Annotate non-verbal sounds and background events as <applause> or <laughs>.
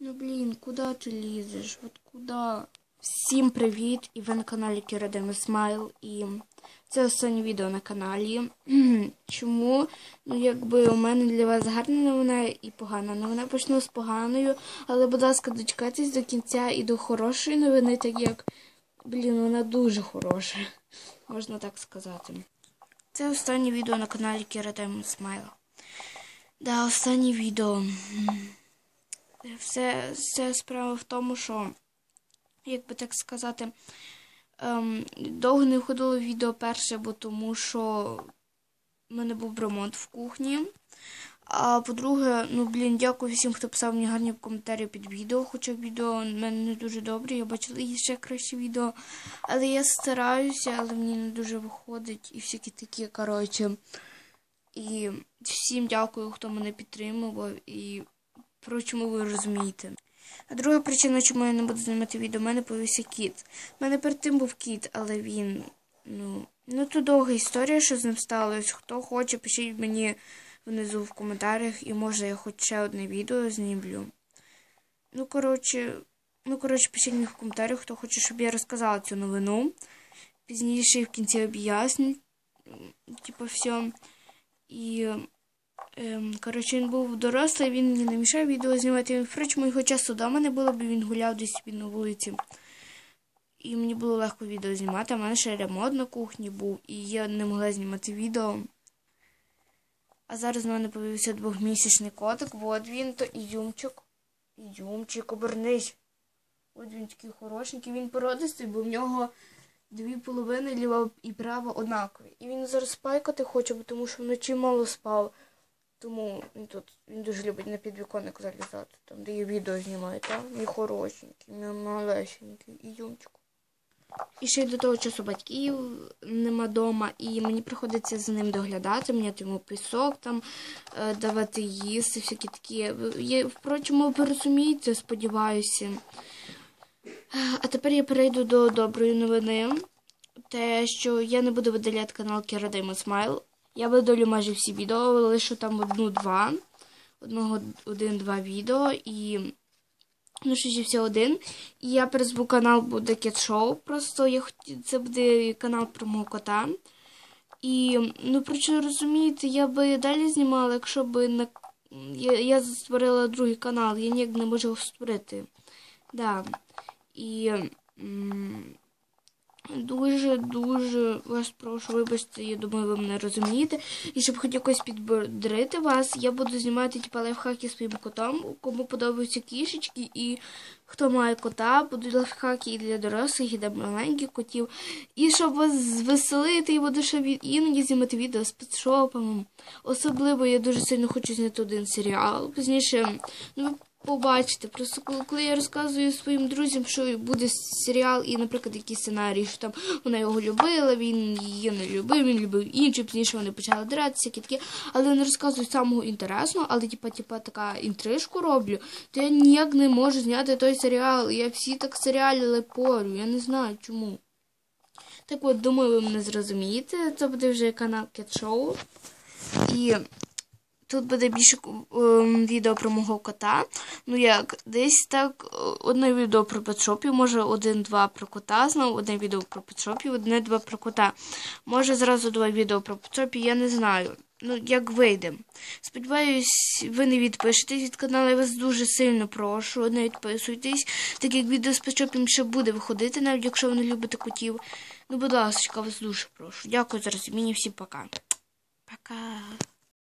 Ну блін, куди ти лізеш? От куди? Всім привіт! І ви на каналі Кірадеми Смайл. І це останнє відео на каналі. <clears throat> Чому? Ну, якби у мене для вас гарна новина і погана новина. Почну з поганою, але, будь ласка, дочекайтесь до кінця і до хорошої новини, так як, блін, вона дуже хороша. <laughs> Можна так сказати. Це останнє відео на каналі Кірадеми Смайл. Да, останнє відео. Все, все справа в тому, що, як би так сказати, ем, довго не входило відео перше, бо тому що в мене був ремонт в кухні. А по-друге, ну блін, дякую всім, хто писав мені гарні коментарі під відео. Хоча відео в мене не дуже добре, я бачила і ще краще відео. Але я стараюся, але мені не дуже виходить. І всякі такі, коротше. І всім дякую, хто мене підтримував. І про чому ви розумієте. А друга причина, чому я не буду знімати відео, у мене появився кіт. У мене перед тим був кіт, але він, ну, ну то довга історія, що з ним сталося. Хто хоче, пишіть мені внизу в коментарях, і може я хоч ще одне відео знімлю. Ну, коротше, ну, коротше, пишіть мені в коментарях, хто хоче, щоб я розказала цю новину. Пізніше в кінці об'ясню, типу, все. І коротше, він був дорослий, він мені не мішав відео знімати. Впрочем, його часу вдома не було, бо він гуляв десь собі на вулиці. І мені було легко відео знімати. В мене ще ремонт на кухні був, і я не могла знімати відео. А зараз в мене появився двохмісячний котик. От він то Ізюмчик. Ізюмчик, обернись. От він такий хорошенький, він породистий, бо в нього дві половини ліва і права однакові. І він зараз спайкати хоче, тому що вночі мало спав. Тому він тут він дуже любить на підвіконник залізати, там, де я відео знімаю, там мій хорошенький, мій малесенький, і юмчик. І ще й до того часу батьків нема вдома, і мені приходиться за ним доглядати, мені йому пісок там е, давати їсти, всякі такі. Я, впрочем, ви розумієте, сподіваюся. А тепер я перейду до доброї новини. Те, що я не буду видаляти канал Кірадима Смайл. Я видалю майже всі відео, лишу там одну-два. Одного один-два відео і. Ну, ще все один. І я перезву канал буде Show. Просто я хотів, це буде канал про мого кота. І, ну, про що розумієте, я би далі знімала, якщо б на. Я, я створила другий канал, я ніяк не можу його створити. Да. І. Дуже-дуже вас прошу, вибачте, я думаю, ви мене розумієте. І щоб хоч якось підбодрити вас, я буду знімати типу, лайфхаки своїм котом, кому подобаються кішечки, і хто має кота, будуть лайфхаки і для дорослих, і для маленьких котів. І щоб вас звеселити, і буду ще іноді знімати відео з петшопами. Особливо я дуже сильно хочу зняти один серіал. Пізніше, ну побачите. Просто коли я розказую своїм друзям, що буде серіал, і, наприклад, якийсь сценарій, що там вона його любила, він її не любив, він любив інші, пізніше вони почали дратися, такі. Але не розказую самого інтересного, але типа, типа така інтрижку роблю, то я ніяк не можу зняти той серіал. Я всі так серіалі лепорю, я не знаю чому. Так от, думаю, ви мене зрозумієте. Це буде вже канал Show. І Тут буде більше ем, відео про мого кота. Ну як, десь так, одне відео про петшопів, може один-два про кота, знову одне відео про петшопів, одне-два про кота. Може зразу два відео про петшопів, я не знаю. Ну, як вийде. Сподіваюсь, ви не відпишетесь від каналу, я вас дуже сильно прошу. Не відписуйтесь, так як відео з петшопів ще буде виходити, навіть якщо ви не любите котів. Ну, будь ласка, вас дуже прошу. Дякую за розуміння, всім пока. Пока.